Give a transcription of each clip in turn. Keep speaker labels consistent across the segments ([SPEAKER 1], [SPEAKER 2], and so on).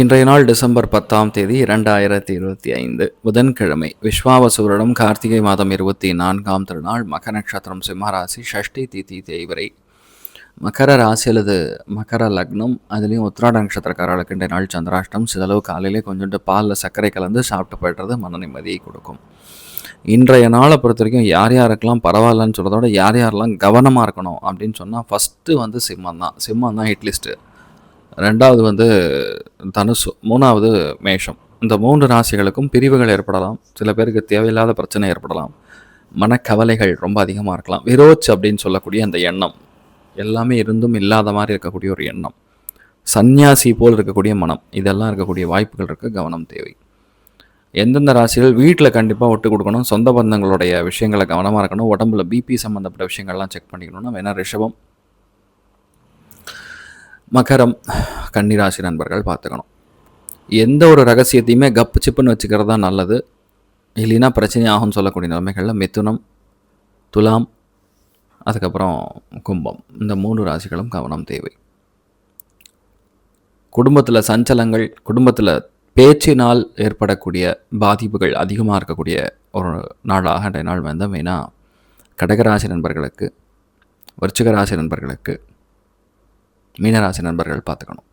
[SPEAKER 1] இன்றைய நாள் டிசம்பர் பத்தாம் தேதி இரண்டாயிரத்தி இருபத்தி ஐந்து புதன்கிழமை. விஸ்வாவசூரிடம் கார்த்திகை மாதம் இருபத்தி நான்காம் திருநாள் மக நட்சத்திரம் சிம்மராசி ஷஷ்டி திதி தேய்வரை. மகர ராசி அல்லது மகர லக்னம் அதுலேயும் உத்திராட நட்சத்திரக்காரர்களுக்கு இன்றைய நாள் சந்திராஷ்டம். சிதளவு காலையிலே கொஞ்சோண்டு பாலில் சர்க்கரை கலந்து சாப்பிட்டு போய்டுறது மன நிம்மதியை கொடுக்கும். இன்றைய நாளை பொறுத்த வரைக்கும் யார் யாருக்கெல்லாம் பரவாயில்லன்னு சொல்கிறதோட யார் யாரெல்லாம் கவனமாக இருக்கணும் அப்படின்னு சொன்னால் ஃபஸ்ட்டு வந்து சிம்மம் தான் சிம்மம் தான் ரெண்டாவது வந்து தனுசு மூணாவது மேஷம். இந்த மூன்று ராசிகளுக்கும் பிரிவுகள் ஏற்படலாம். சில பேருக்கு தேவையில்லாத பிரச்சனை ஏற்படலாம். மனக்கவலைகள் ரொம்ப அதிகமாக இருக்கலாம். விரோச் அப்படின்னு சொல்லக்கூடிய அந்த எண்ணம். எல்லாமே இருந்தும் இல்லாத மாதிரி இருக்கக்கூடிய ஒரு எண்ணம். சந்நியாசி போல் இருக்கக்கூடிய மனம். இதெல்லாம் இருக்கக்கூடிய வாய்ப்புகள் இருக்குது கவனம் தேவை. எந்தெந்த ராசிகள் வீட்டில் கண்டிப்பாக விட்டு கொடுக்கணும். சொந்த பந்தங்களுடைய விஷயங்களை கவனமாக இருக்கணும். உடம்புல பிபி சம்மந்தப்பட்ட விஷயங்கள்லாம் செக் பண்ணிக்கணும்னா வேணால் ரிஷபம் மகரம் கன்னிராசி நண்பர்கள் பார்த்துக்கணும். எந்த ஒரு ரகசியத்தையுமே கப்பு சிப்புன்னு வச்சுக்கிறது தான் நல்லது. இல்லைன்னா பிரச்சனை ஆகும்னு சொல்லக்கூடிய நிலைமைகளில் மிதுனம் துலாம் அதுக்கப்புறம் கும்பம். இந்த மூணு ராசிகளும் கவனம் தேவை. குடும்பத்தில் சஞ்சலங்கள் குடும்பத்தில் பேச்சினால் ஏற்படக்கூடிய பாதிப்புகள் அதிகமாக இருக்கக்கூடிய ஒரு நாளாக இன்றைய நாள் வந்து மெயினாக கடகராசி நண்பர்களுக்கு விருச்சிக ராசி நண்பர்களுக்கு மீனராசி நண்பர்கள் பார்த்துக்கணும்.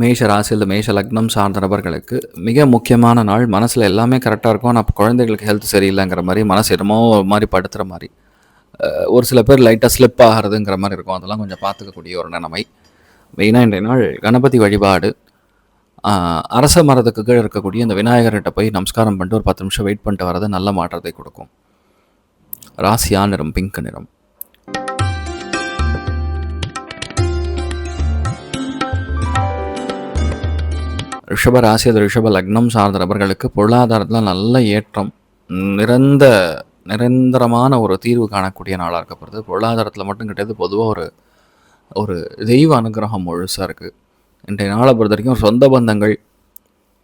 [SPEAKER 1] மேஷ ராசியில் மேஷ லக்னம் சார்ந்த நபர்களுக்கு மிக முக்கியமான நாள். மனசில் எல்லாமே கரெக்டாக இருக்கும். ஆனால் குழந்தைகளுக்கு ஹெல்த் சரியில்லைங்கிற மாதிரி மனசு என்னமோ ஒரு மாதிரி படுத்துகிற மாதிரி ஒரு சில பேர் லைட்டாக ஸ்லிப் ஆகிறதுங்கிற மாதிரி இருக்கும். அதெல்லாம் கொஞ்சம் பார்த்துக்கக்கூடிய ஒரு நிலைமை. மெயினாக இன்றைய நாள் கணபதி வழிபாடு. அரச மரத்துக்கு கீழே இருக்கக்கூடிய இந்த விநாயகர்கிட்ட போய் நமஸ்காரம் பண்ணிட்டு ஒரு பத்து நிமிஷம் வெயிட் பண்ணிட்டு வரது நல்ல மாற்றத்தை கொடுக்கும். ராசியா நிறம் பிங்க் நிறம். ரிஷப ராசி அது ரிஷப லக்னம் சார்ந்த நபர்களுக்கு பொருளாதாரத்தில் நல்ல ஏற்றம் நிரந்த நிரந்தரமான ஒரு தீர்வு காணக்கூடிய நாளாக இருக்கப்படுது பொருளாதாரத்தில் மட்டும் கிடையாது பொதுவாக ஒரு ஒரு தெய்வ அனுகிரகம் முழுசாக இருக்குது இன்றைய நாளை பொறுத்த வரைக்கும் சொந்த பந்தங்கள்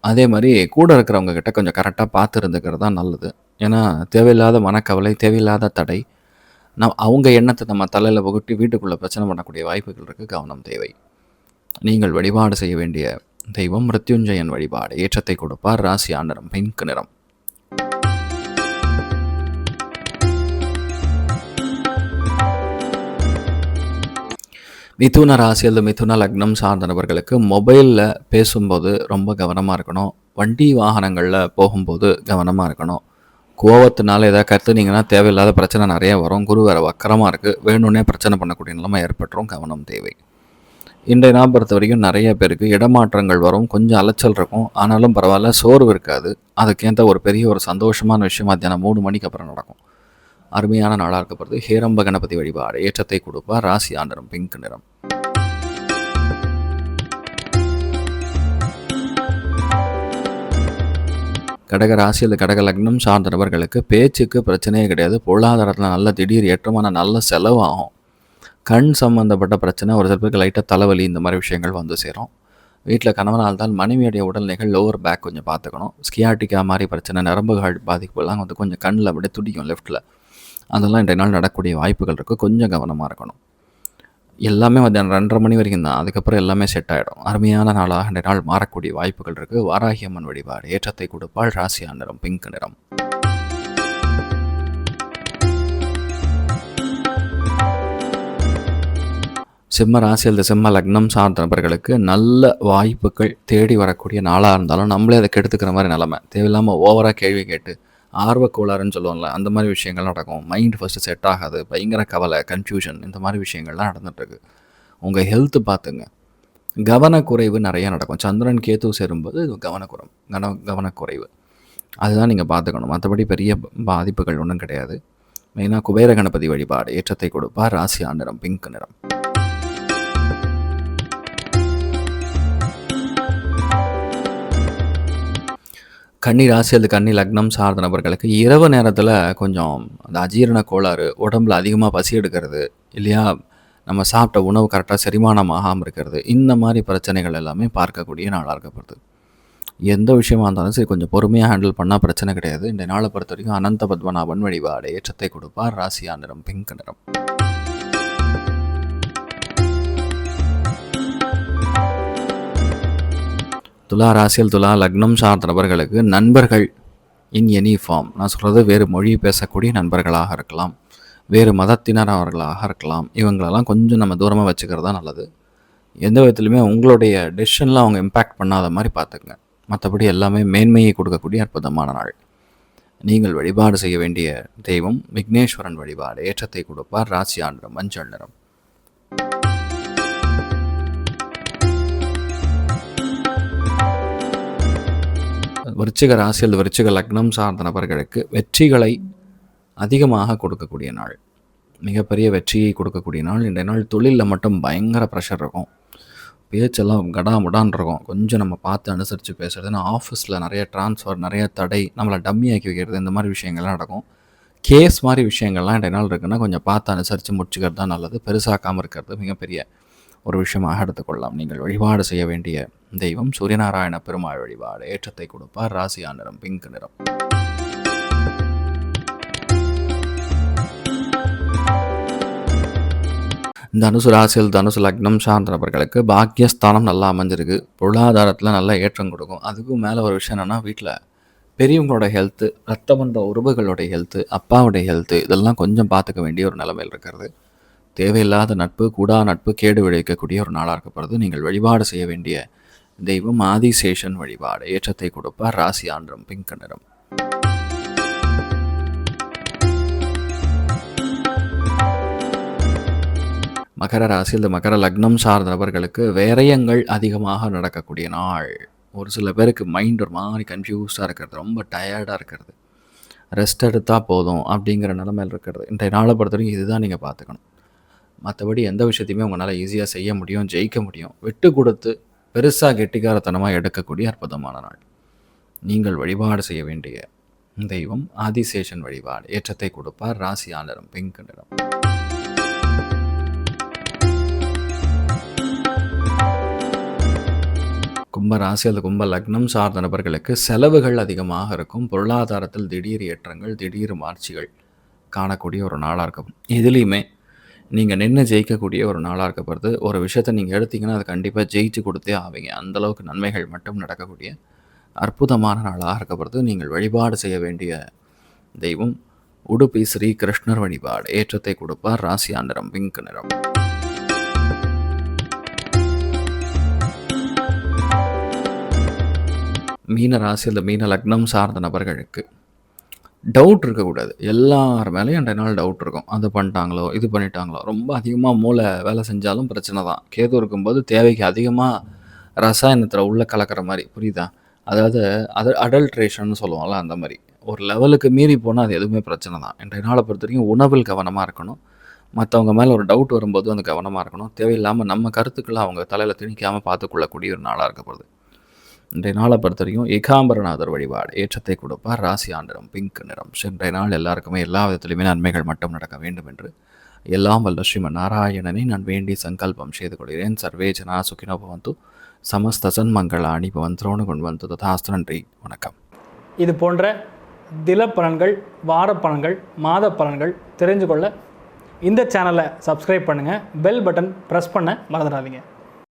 [SPEAKER 1] அதே மாதிரி கூட இருக்கிறவங்க கிட்ட கொஞ்சம் கரெக்டாக பார்த்து இருந்துக்கிறது தான் நல்லது. ஏன்னா தேவையில்லாத மனக்கவலை தேவையில்லாத தடை நம் அவங்க எண்ணத்தை நம்ம தலையில் புகுட்டி வீட்டுக்குள்ளே பிரச்சனை பண்ணக்கூடிய வாய்ப்புகள் இருக்குது கவனம் தேவை. நீங்கள் வழிபாடு செய்ய வேண்டிய தெய்வம் மிருத்யுஞ்சயன் வழிபாடு. ஏற்றத்தை கொடுப்பார். ராசி நிறம் பிங்க் நிறம். மிதுன ராசி அல்லது மிதுன லக்னம் சார்ந்த நபர்களுக்கு மொபைலில் பேசும்போது ரொம்ப கவனமாக இருக்கணும். வண்டி வாகனங்களில் போகும்போது கவனமாக இருக்கணும். கோவத்தினால ஏதாவது கற்றுனீங்கன்னா தேவையில்லாத பிரச்சனை நிறைய வரும். குரு வேறு வக்கரமாக இருக்குது வேணும்னே பிரச்சனை பண்ணக்கூடிய நிலைமை ஏற்பட்டுரும். கவனம் தேவை. இன்றைய நாள் பொறுத்த வரைக்கும் நிறைய பேருக்கு இடமாற்றங்கள் வரும். கொஞ்சம் அலைச்சல் இருக்கும். ஆனாலும் பரவாயில்ல சோர்வு இருக்காது. அதுக்கேற்ற ஒரு பெரிய ஒரு சந்தோஷமான விஷயம் மத்தியானம் மூணு மணிக்கு அப்புறம் நடக்கும். அருமையான நாளாக இருக்கப்படுது ஹேரம்ப கணபதி வழிபாடு. ஏற்றத்தை கொடுப்பார் ராசி ஆண்டரும் பிங்க் நிறம். கடக ராசி அல்லது கடக லக்னம் சார்ந்த நபர்களுக்கு பேச்சுக்கு பிரச்சனையே கிடையாது. பொருளாதாரத்தில் நல்ல திடீர் ஏற்றமான நல்ல செலவாகும். கண் சம்மந்தப்பட்ட பிரச்சனை ஒரு சில பேருக்கு லைட்டாக தலைவலி இந்த மாதிரி விஷயங்கள் வந்து சேரும். வீட்டில் கணவனால் தான் மனைவியுடைய உடல்நிலைகள் லோவர் பேக் கொஞ்சம் பார்த்துக்கணும். ஸ்கியாட்டிக்கா மாதிரி பிரச்சனை நரம்புகள் பாதிப்புலாம் வந்து கொஞ்சம் கண்ணில் அப்படியே துடிக்கும் லெஃப்ட்டில் அதெல்லாம் இன்றைய நாள் நடக்கக்கூடிய வாய்ப்புகள் இருக்குது கொஞ்சம் கவனமாக இருக்கணும். எல்லாமே மத்தியானம் ரெண்டரை மணி வரைக்கும் தான் அதுக்கப்புறம் எல்லாமே செட் ஆகிடும் அருமையான நாளாக ரெண்டு நாள் மாறக்கூடிய வாய்ப்புகள் இருக்குது வாராகி அம்மன் வழிபாடு ஏற்றத்தை கொடுப்பாள் ராசியா நிறம் பிங்க் நிறம். சிம்ம ராசி அல்லது சிம்ம லக்னம் சார்ந்த நபர்களுக்கு நல்ல வாய்ப்புகள் தேடி வரக்கூடிய நாளாக இருந்தாலும் நம்மளே அதை கெடுத்துக்கிற மாதிரி நிலமை. தேவையில்லாமல் ஓவராக கேள்வி கேட்டு ஆர்வக்கோளாறுன்னு சொல்லுவோம்ல அந்த மாதிரி விஷயங்கள் நடக்கும். மைண்ட் ஃபஸ்ட்டு செட் ஆகாது பயங்கர கவலை கன்ஃபியூஷன் இந்த மாதிரி விஷயங்கள்லாம் நடந்துகிட்ருக்கு உங்கள் ஹெல்த்து பார்த்துங்க. கவனக்குறைவு நிறையா நடக்கும். சந்திரன் கேத்து சேரும்போது இது கவனக்குறம் கன கவனக்குறைவு. அதுதான் நீங்கள் பார்த்துக்கணும். மற்றபடி பெரிய பாதிப்புகள் ஒன்றும் கிடையாது. மெயினாக குபேர கணபதி வழிபாடு ஏற்றத்தை கொடுப்பார் ராசி நிறம் பிங்க் நிறம். கன்னி ராசி அல்லது கன்னி லக்னம் சார்ந்த நபர்களுக்கு இரவு நேரத்தில் கொஞ்சம் அந்த அஜீரண கோளாறு உடம்புல அதிகமாக பசி எடுக்கிறது இல்லையா? நம்ம சாப்பிட்ட உணவு கரெக்டாக செரிமானம் ஆகாமல் இருக்கிறது இந்த மாதிரி பிரச்சனைகள் எல்லாமே பார்க்கக்கூடிய நாளாக இருக்கப்படுது. எந்த விஷயமா இருந்தாலும் சரி கொஞ்சம் பொறுமையாக ஹேண்டில் பண்ணால் பிரச்சனை கிடையாது. இந்த நாளை பொறுத்த வரைக்கும் அனந்த பத்மநாபன் வழிபாடு ஏற்றத்தை கொடுப்பார். ராசியா நிறம் பிங்க் நிறம். துலா ராசியில் துலா லக்னம் சார்ந்த நபர்களுக்கு நண்பர்கள் இன் எனி ஃபார்ம் நான் சொல்கிறது வேறு மொழி பேசக்கூடிய நண்பர்களாக இருக்கலாம். வேறு மதத்தினரவர்களாக இருக்கலாம். இவங்களெல்லாம் கொஞ்சம் நம்ம தூரமாக வச்சுக்கிறது தான் நல்லது. எந்த விதத்துலையுமே உங்களுடைய டெசிஷனில் அவங்க இம்பேக்ட் பண்ணாத மாதிரி பார்த்துக்குங்க. மற்றபடி எல்லாமே மேன்மையை கொடுக்கக்கூடிய அற்புதமான நாள். நீங்கள் வழிபாடு செய்ய வேண்டிய தெய்வம் விக்னேஸ்வரன் வழிபாடு. ஏற்றத்தை கொடுப்பார். ராசி ஆண்டு மஞ்சள் நிறம். விருச்சிக ராசியில் விருச்சிக லக்னம் சார்ந்த நபர்களுக்கு வெற்றிகளை அதிகமாக கொடுக்கக்கூடிய நாள். மிகப்பெரிய வெற்றியை கொடுக்கக்கூடிய நாள். இன்றைய நாள் தொழிலில் மட்டும் பயங்கர ப்ரெஷர் இருக்கும். பேச்செல்லாம் கடாமுடான் இருக்கும். கொஞ்சம் நம்ம பார்த்து அனுசரித்து பேசுகிறது ஏன்னா ஆஃபீஸில் நிறைய ட்ரான்ஸ்ஃபர் நிறைய தடை நம்மளை டம்மி ஆக்கி வைக்கிறது இந்த மாதிரி விஷயங்கள்லாம் நடக்கும். கேஸ் மாதிரி விஷயங்கள்லாம் இன்றைய நாள் இருக்குன்னா கொஞ்சம் பார்த்து அனுசரித்து முடிச்சுக்கிறது தான் நல்லது. பெருசாக்காமல் இருக்கிறது மிகப்பெரிய ஒரு விஷயமாக எடுத்துக்கொள்ளலாம். நீங்கள் வழிபாடு செய்ய வேண்டிய தெய்வம் சூரியநாராயண பெருமாள் வழிபாடு ஏற்றத்தை கொடுப்பார் ராசியா நிறம் பிங்க் நிறம். தனுசு ராசியில் தனுசு லக்னம் சார்ந்த நபர்களுக்கு பாக்கியஸ்தானம் நல்லா அமைஞ்சிருக்கு. பொருளாதாரத்தில் நல்ல ஏற்றம் கொடுக்கும். அதுக்கும் மேலே ஒரு விஷயம் என்னென்னா வீட்டில் பெரியவங்களோட ஹெல்த்து ரத்த பந்த உறவுகளோட ஹெல்த்து அப்பாவுடைய ஹெல்த்து இதெல்லாம் கொஞ்சம் பார்த்துக்க வேண்டிய ஒரு நிலைமையில் இருக்கிறது. தேவையில்லாத நட்பு கூடா நட்பு கேடு விளைவிக்கக்கூடிய ஒரு நாளாக இருக்கப்படுறது நீங்கள் வழிபாடு செய்ய வேண்டிய தெய்வம் ஆதிசேஷன் வழிபாடு ஏற்றத்தை கொடுப்பார் ராசி ஆன்றம் பிங்க் நிறம் மகர ராசி இந்த மகர லக்னம் சார்ந்த நபர்களுக்கு வேரயங்கள் அதிகமாக நடக்கக்கூடிய நாள். ஒரு சில பேருக்கு மைண்ட் ஒரு மாதிரி கன்ஃபியூஸாக இருக்கிறது ரொம்ப டயர்டாக இருக்கிறது. ரெஸ்ட் எடுத்தால் போதும் அப்படிங்கிற நிலமையில் இருக்கிறது. இன்றைய நாளை பொறுத்த வரைக்கும் இதுதான் நீங்கள் பார்த்துக்கணும். மற்றபடி எந்த விஷயத்தையுமே உங்களால் ஈஸியாக செய்ய முடியும் ஜெயிக்க முடியும். விட்டு கொடுத்து பெருசாக கெட்டிக்காரத்தனமாக எடுக்கக்கூடிய அற்புதமான நாள். நீங்கள் வழிபாடு செய்ய வேண்டிய தெய்வம் ஆதிசேஷன் வழிபாடு. ஏற்றத்தை கொடுப்பார் ராசி ஆனரம் பிங்க் நிறம் கும்ப ராசி அல்லது கும்ப லக்னம் சார்ந்த நபர்களுக்கு செலவுகள் அதிகமாக இருக்கும். பொருளாதாரத்தில் திடீர் ஏற்றங்கள் திடீர் மார்ச்சிகள் காணக்கூடிய ஒரு நாளாக இருக்கும். எதுலேயுமே நீங்கள் நின்று ஜெயிக்கக்கூடிய ஒரு நாளாக இருக்கப்படுது ஒரு விஷயத்தை நீங்கள் எடுத்தீங்கன்னா அதை கண்டிப்பாக ஜெயிச்சு கொடுத்தே ஆவீங்க. அந்தளவுக்கு நன்மைகள் மட்டும் நடக்கக்கூடிய அற்புதமான நாளாக இருக்கப்படுது நீங்கள் வழிபாடு செய்ய வேண்டிய தெய்வம் உடுப்பி ஸ்ரீ கிருஷ்ணர் வழிபாடு. ஏற்றத்தை கொடுப்பார் ராசியா நிறம் பிங்க் நிறம். மீன ராசி அந்த மீன லக்னம் சார்ந்த நபர்களுக்கு டவுட் இருக்கக்கூடாது. எல்லார் மேலேயும் ரெண்டு நாள் டவுட் இருக்கும். அது பண்ணிட்டாங்களோ இது பண்ணிட்டாங்களோ. ரொம்ப அதிகமாக மூளை வேலை செஞ்சாலும் பிரச்சனை தான். கேது இருக்கும்போது தேவைக்கு அதிகமாக ரசாயனத்தில் உள்ளே கலக்கிற மாதிரி. புரியுதா? அதாவது அது அடல்ட்ரேஷன் சொல்லுவோம்ல அந்த மாதிரி. ஒரு லெவலுக்கு மீறி போனால் அது எதுவுமே பிரச்சனை தான். இன்றைய நாளை பொறுத்த வரைக்கும் உணவில் கவனமாக இருக்கணும். மற்றவங்க மேலே ஒரு டவுட் வரும்போது அந்த கவனமாக இருக்கணும். தேவையில்லாமல் நம்ம கருத்துக்களை அவங்க தலையில் திணிக்காமல் பார்த்துக்கொள்ளக்கூடிய ஒரு நாளாக இருக்கப்படுது இன்றைய நாளை பொறுத்த வரைக்கும் ஏகாம்பரநாதர் வழிபாடு. ஏற்றத்தை கொடுப்பார். ராசி ஆண்டிரம் பிங்க் நிறம். இன்றைய நாள் எல்லாருக்குமே எல்லா விதத்திலுமே நன்மைகள் மட்டும் நடக்க வேண்டும் என்று எல்லாம் வல்ல ஸ்ரீமன் நாராயணனை நான் வேண்டி சங்கல்பம் செய்து கொள்கிறேன். சர்வே ஜனா சுகினோ பவந்து. சமஸ்த சன்மங்களாணி பவந்தோடு கொண்டு வந்து ததாஸ்து நன்றி. வணக்கம்.
[SPEAKER 2] இது போன்ற தில பலன்கள் வார பலன்கள் மாத பலன்கள் தெரிஞ்சு கொள்ள இந்த சேனலை சப்ஸ்கிரைப் பண்ணுங்கள் பெல் பட்டன் ப்ரெஸ் பண்ண மறந்துடாதீங்க.